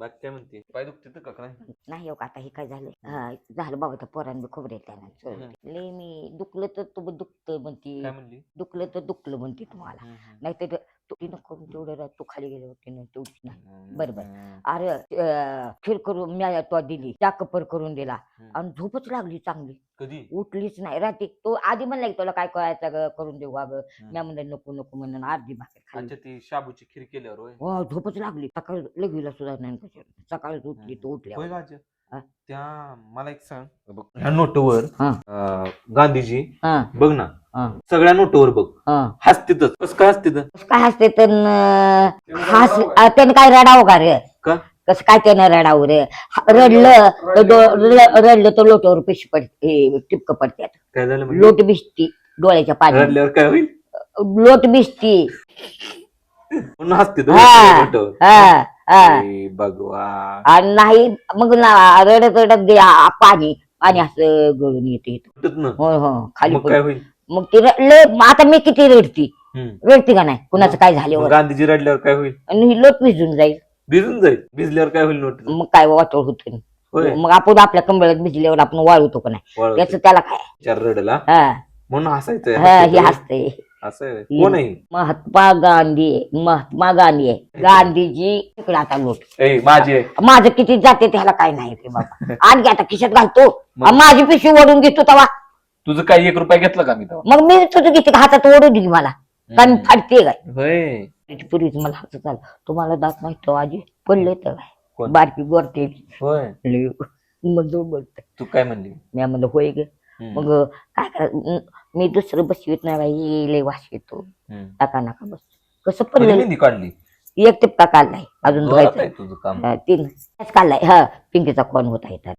बाकी काय म्हणते? पाय दुखते तर का काय? नाही हो का आता हे काय झालं? हा, झालं बाबा त्या पोरांनी खोबरे त्यानं लय मी दुखलं तर तू दुखतं म्हणती. काय म्हणली? दुखलं तर दुखलं म्हणते तुम्हाला. हम्म, हम्म. नाही तर तू तिनं करून तेवढं राहत, तू खाली गेले होते ना तेवढीच नाही. बरोबर. अरे अं, खीर करून मी तो दिली त्या कपर करून दिला. हम्म. आणि झोपच लागली चांगली. कधी? उठलीच नाही. रात्री तो आधी म्हणला की तुला काय करायचं ग करून देऊ अगं हम्म. मी म्हणलं नको नको म्हणून अर्धी भाकर खाल्ली. अच्छा ती शाबूची खीर केल्यावर होय? हो झोपच लागली. सकाळी लगेला सुद्धा नाही कशाला. सकाळीच उठली. तो उठल्या हा. त्या मला एक सांग. बघ ह्या नोटवर हा. अं, गांधीजी हा. बघ ना सगळ्या नोटवर बघ. हा. हसतेतच. कसं काय हसतेत कसं काय हसते तर हस त्यानं काय रडावं का रे? का? कसं काय त्यानं रडावं रे? रडलं तर डो- र- रडलं तर लोटावर पिशी पडते टिपक पडतात. काय झालं म्हणजे? लोट भिजती डोळ्याच्या पाणी रडल्यावर काय होईल? लोट भिजती. म्हणून हसते हा हा हा. भगवान. आणि नाही मग ना रडत रडत गे आ- पाणी पाणी असं गळून येते ना हो हो खाली मग पड- काय होईल? मग ती रडले आता मी किती रडती? हम्म. रडती का नाही? कुणाचं काय मग झाल्यावर गांधीजी रडल्यावर काय होईल? आणि ही लोट भिजून जाईल. भिजून जाईल. भिजल्यावर काय होईल नोट मग काय वाटोळ होत होय. मग आपण आपल्या कंबळात भिजल्यावर आपण वाळवतो का नाही. त्याच त्याला काय? चार रडला? हा. म्हणून हसायचंय. हा, हे हसते. असं आहे. कोण आहे? महात्मा गांधी आहे, महात्मा गांधी आहे. गांधीजी तिकडे आता लोट. ए माझी आहे. माझं किती जाते त्याला काय नाही बाबा. आणखी आता खिशात घालतो. मग? आणि माझी पिशवी ओढून घेतो तेव्हा तुझं काही एक रुपया घेतला का मी तेव्हा? मग मी तुझं किती हातात ओढून दे मला. कारण हम्म. फाडते काय होय. त्याची पूर्वीच मला हसत आलं तुम्हाला दात नाही तो आजी पडले तर काय कोण? बारकी गोरते होय. मग बोलत. तू काय म्हणली? मी म्हणलं होय ग. हम्म. मग काय करा मी दुसरं बसवीत नाही बाई लय वास येतो. हम्म. टाका नका बस. कसं कधी पडलं मेहंदी काढली? एक टिपका काढलाय. अजून जोरात तुझं काम. हा, तीन. काढलाय. हा पिंकीचा कोण होता इथं?